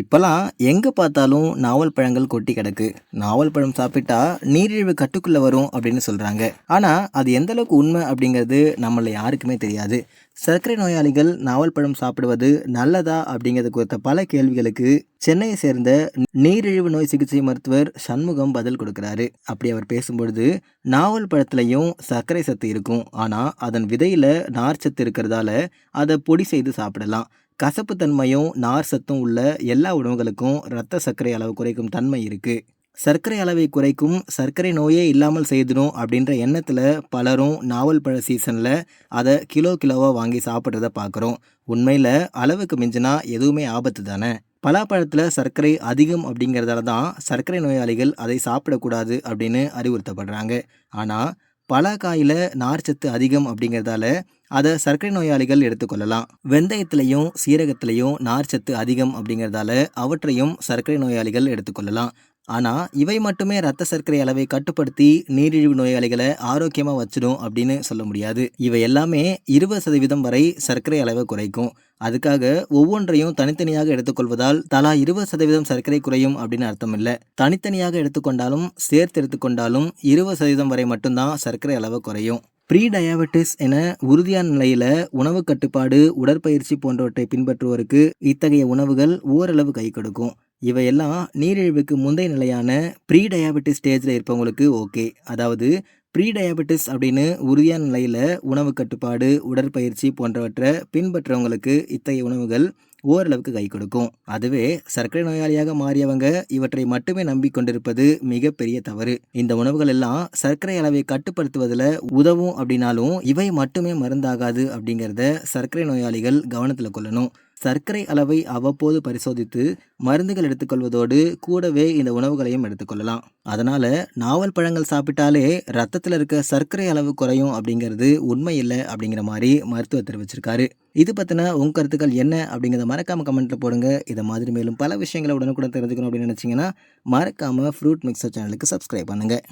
இப்போலாம் எங்கே பார்த்தாலும் நாவல் பழங்கள் கொட்டி கிடக்கு. நாவல் பழம் சாப்பிட்டா நீரிழிவு கட்டுக்குள்ளே வரும் அப்படின்னு சொல்கிறாங்க ஆனால் அது எந்த அளவுக்கு உண்மை அப்படிங்கிறது நம்மள யாருக்குமே தெரியாது. சர்க்கரை நோயாளிகள் நாவல் பழம் சாப்பிடுவது நல்லதா அப்படிங்கிறது குறித்த பல கேள்விகளுக்கு சென்னையை சேர்ந்த நீரிழிவு நோய் சிகிச்சை மருத்துவர் சண்முகம் பதில் கொடுக்குறாரு. அப்படி அவர் பேசும்பொழுது நாவல் பழத்துலையும் சர்க்கரை சத்து இருக்கும். ஆனால் அதன் விதையில் நார் சத்து இருக்கிறதால அதை பொடி செய்து சாப்பிடலாம். கசப்பு தன்மையும் நார் சத்தும் உள்ள எல்லா உணவுகளுக்கும் இரத்த சர்க்கரை அளவு குறைக்கும் தன்மை இருக்குது சர்க்கரை அளவை குறைக்கும் சர்க்கரை நோயே இல்லாமல் செய்திடும் அப்படின்ற எண்ணத்தில் பலரும் நாவல் பழ சீசனில் அதை கிலோ கிலோவாக வாங்கி சாப்பிட்றத பார்க்குறோம் உண்மையில் அளவுக்கு மிஞ்சினா எதுவுமே ஆபத்து தானே? பலாப்பழத்தில் சர்க்கரை அதிகம் அப்படிங்கிறதால தான் சர்க்கரை நோயாளிகள் அதை சாப்பிடக்கூடாது அப்படின்னு அறிவுறுத்தப்படுறாங்க. ஆனால் பலாக்காயில் நார்ச்சத்து அதிகம் அப்படிங்கிறதால அதை சர்க்கரை நோயாளிகள் எடுத்துக்கொள்ளலாம். வெந்தயத்திலையும் சீரகத்திலையும் நார்ச்சத்து அதிகம் அப்படிங்கிறதால அவற்றையும் சர்க்கரை நோயாளிகள் எடுத்துக்கொள்ளலாம். ஆனால் இவை மட்டுமே ரத்த சர்க்கரை அளவை கட்டுப்படுத்தி நீரிழிவு நோயாளிகளை ஆரோக்கியமாக வச்சிடும் அப்படின்னு சொல்ல முடியாது. இவை எல்லாமே இருபது சதவீதம் வரை சர்க்கரை அளவை குறைக்கும். அதுக்காக ஒவ்வொன்றையும் தனித்தனியாக எடுத்துக்கொள்வதால் தலா இருபது சதவீதம் சர்க்கரை குறையும் அப்படின்னு அர்த்தம் இல்லை தனித்தனியாக எடுத்துக்கொண்டாலும் சேர்த்து எடுத்துக்கொண்டாலும் இருபது சதவீதம் வரை மட்டும்தான் சர்க்கரை அளவு குறையும். ப்ரீ டயாபெட்டிஸ் என உறுதியான நிலையில் உணவு கட்டுப்பாடு உடற்பயிற்சி போன்றவற்றை பின்பற்றுவோருக்கு இத்தகைய உணவுகள் ஓரளவு கை கொடுக்கும். இவையெல்லாம் நீரிழிவுக்கு முந்தைய நிலையான ப்ரீ டயாபெட்டிஸ் ஸ்டேஜில் இருப்பவங்களுக்கு ஓகே அதாவது ப்ரீ டயாபெட்டிஸ் அப்படின்னு உறுதியான நிலையில் உணவு கட்டுப்பாடு உடற்பயிற்சி போன்றவற்றை பின்பற்றவங்களுக்கு இத்தகைய உணவுகள் ஓரளவுக்கு கை கொடுக்கும். அதுவே சர்க்கரை நோயாளியாக மாறியவங்க இவற்றை மட்டுமே நம்பிக்கொண்டிருப்பது மிகப்பெரிய தவறு. இந்த உணவுகள் எல்லாம் சர்க்கரை அளவை கட்டுப்படுத்துவதில் உதவும் அப்படின்னாலும் இவை மட்டுமே மருந்தாகாது அப்படிங்கிறத சர்க்கரை நோயாளிகள் கவனத்தில் கொள்ளணும். சர்க்கரை அளவை அவ்வப்போது பரிசோதித்து மருந்துகள் எடுத்துக்கொள்வதோடு கூடவே இந்த உணவுகளையும் எடுத்துக்கொள்ளலாம். அதனால் நாவல் பழங்கள் சாப்பிட்டாலே ரத்தத்தில் இருக்க சர்க்கரை அளவு குறையும் அப்படிங்கிறது உண்மை இல்லை அப்படிங்கிற மாதிரி மருத்துவர் தெரிவிச்சிருக்காரு. இது பற்றின உங்கள் கருத்துக்கள் என்ன அப்படிங்கிறத மறக்காமல் கமெண்ட்டில் போடுங்க. இதை மாதிரி மேலும் பல விஷயங்களை உடனுக்குடன் தெரிஞ்சுக்கணும் அப்படின்னு நினச்சிங்கன்னா மறக்காமல் ஃப்ரூட் மிக்சர் சேனலுக்கு சப்ஸ்கிரைப் பண்ணுங்கள்